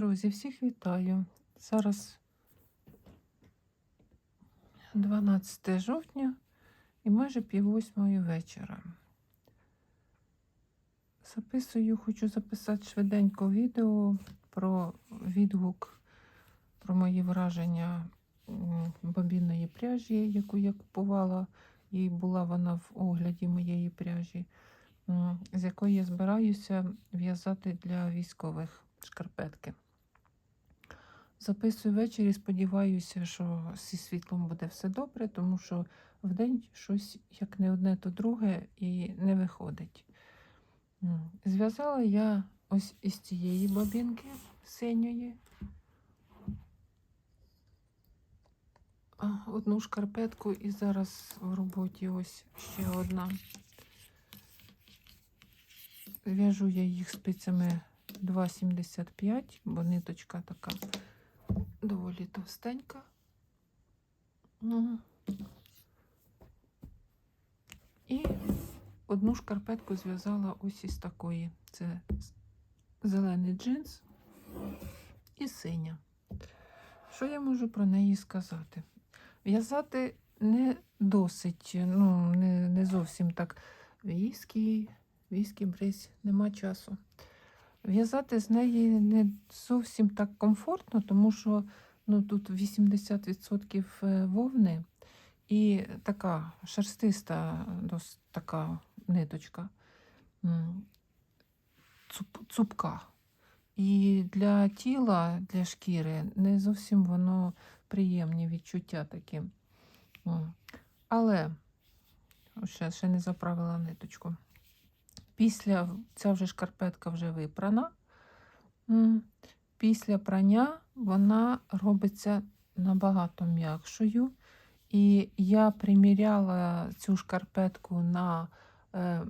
Друзі, всіх вітаю. Зараз 12 жовтня і майже пів восьмої вечора. Записую, хочу записати швиденько відео про відгук, про мої враження бобінної пряжі, яку я купувала, і була вона в огляді моєї пряжі, з якої я збираюся в'язати для військових шкарпетки. Записую ввечері, сподіваюся, що зі світлом буде все добре, тому що вдень щось як не одне, то друге і не виходить. Зв'язала я ось із цієї бобінки синьої. Одну шкарпетку і зараз в роботі ось ще одна. В'яжу я їх спицями 2,75, бо ниточка така доволі товстенька. Ну. І одну шкарпетку зв'язала ось із такої. Це зелений джинс і синя. Що я можу про неї сказати? В'язати не досить, ну, не, не зовсім так війський, війський бризь, нема часу. В'язати з неї не зовсім так комфортно, тому що ну, тут 80% е, вовни і така шерстиста дос, така ниточка, цуп, цупка. І для тіла, для шкіри не зовсім воно приємні відчуття такі. Але ще, ще не заправила ниточку. Після ця вже шкарпетка вже випрана. Після прання вона робиться набагато м'якшою. І я приміряла цю шкарпетку на е,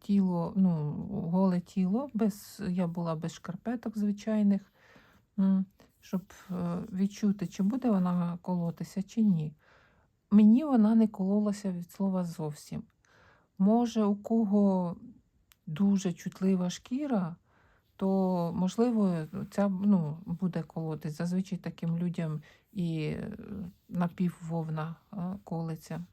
тіло, ну, голе тіло. Без, я була без шкарпеток звичайних, щоб е, відчути, чи буде вона колотися, чи ні. Мені вона не кололася від слова зовсім. Може, у кого дуже чутлива шкіра, то можливо ця ну, буде колотись. Зазвичай таким людям і е, напіввовна е, колиться.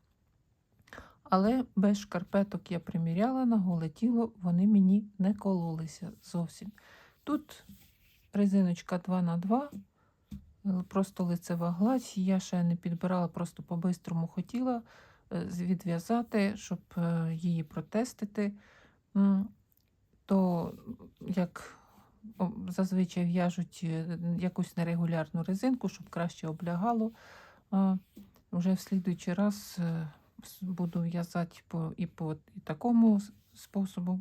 Але без шкарпеток я приміряла на голе тіло, вони мені не кололися зовсім. Тут резиночка 2х2, е, просто лицева гладь. Я ще не підбирала, просто по-бистрому хотіла відв'язати, щоб е, її протестити. То як зазвичай в'яжуть е, якусь нерегулярну резинку, щоб краще облягало. Вже в слідуючий раз е, буду в'язати по, і по і такому способу.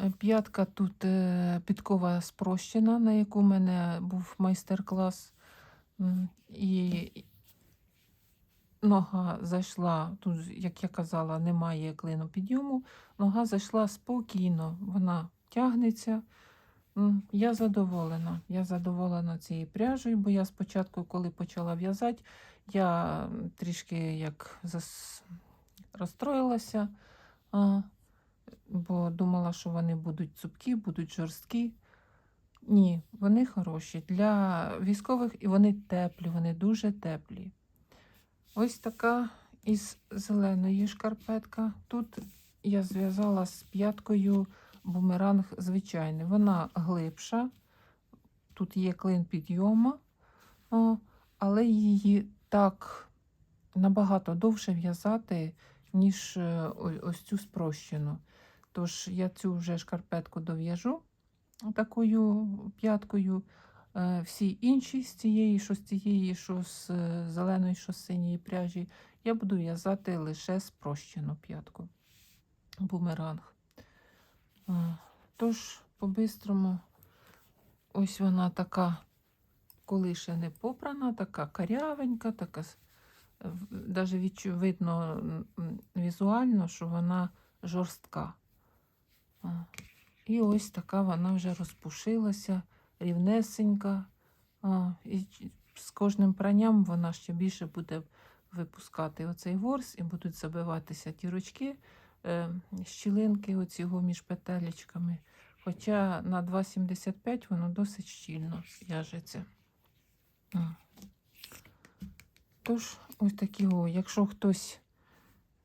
Е, П'ятка тут е, підкова спрощена, на яку в мене був майстер-клас. І нога зайшла, тут, як я казала, немає клину підйому. Нога зайшла спокійно, вона тягнеться. Я задоволена. Я задоволена цією пряжею, бо я спочатку, коли почала в'язати, я трішки як зас... розстроїлася, бо думала, що вони будуть цупкі, будуть жорсткі. Ні, вони хороші. Для військових і вони теплі, вони дуже теплі. Ось така із зеленої шкарпетка. Тут я зв'язала з п'яткою бумеранг звичайний. Вона глибша, тут є клин підйома, але її так набагато довше в'язати, ніж е, ось цю спрощену. Тож я цю вже шкарпетку дов'яжу такою п'яткою. Е, Всі інші з цієї, що з цієї, що з е, зеленої, що з синьої пряжі, я буду в'язати лише спрощену п'ятку. Бумеранг. Е, Тож, по-бистрому, ось вона така, коли ще не попрана, така карявенька, така, навіть видно візуально, що вона жорстка. І ось така вона вже розпушилася, рівнесенька. А, і з кожним пранням вона ще більше буде випускати оцей ворс і будуть забиватися ті ручки, е, щілинки оцього між петелечками. Хоча на 2,75 воно досить щільно в'яжеться. Тож, ось такі, о, якщо хтось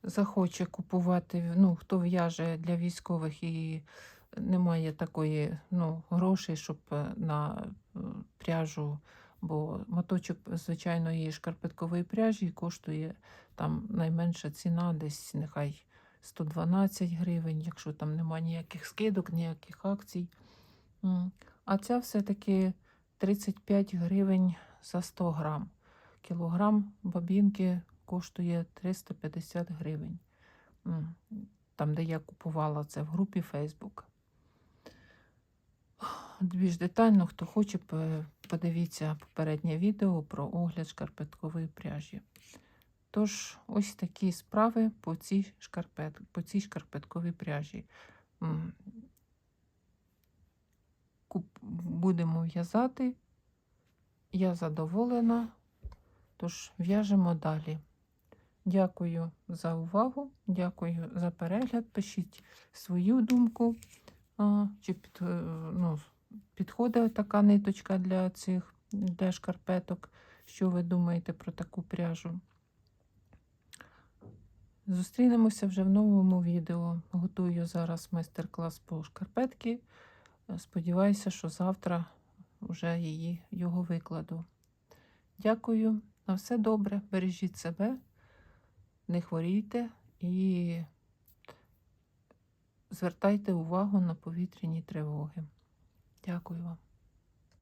захоче купувати, ну, хто в'яже для військових і немає такої ну, грошей, щоб е, на е, пряжу, бо моточок звичайної шкарпеткової пряжі коштує там найменша ціна, десь нехай 112 гривень, якщо там немає ніяких скидок, ніяких акцій. А ця все-таки 35 гривень за 100 грам. Кілограм бабінки коштує 350 гривень. Там, де я купувала це в групі Facebook. Більш детально, хто хоче, подивіться попереднє відео про огляд шкарпеткової пряжі. Тож, ось такі справи по цій, шкарпет, по цій шкарпетковій пряжі. Будемо в'язати. Я задоволена. Тож в'яжемо далі. Дякую за увагу, дякую за перегляд. Пишіть свою думку, чи під, е, ну, підходить така ниточка для цих для шкарпеток. Що ви думаєте про таку пряжу? Зустрінемося вже в новому відео. Готую зараз майстер-клас по шкарпетки. Сподіваюся, що завтра вже її, його викладу. Дякую. На все добре. Бережіть себе, не хворійте і звертайте увагу на повітряні тривоги. Дякую вам.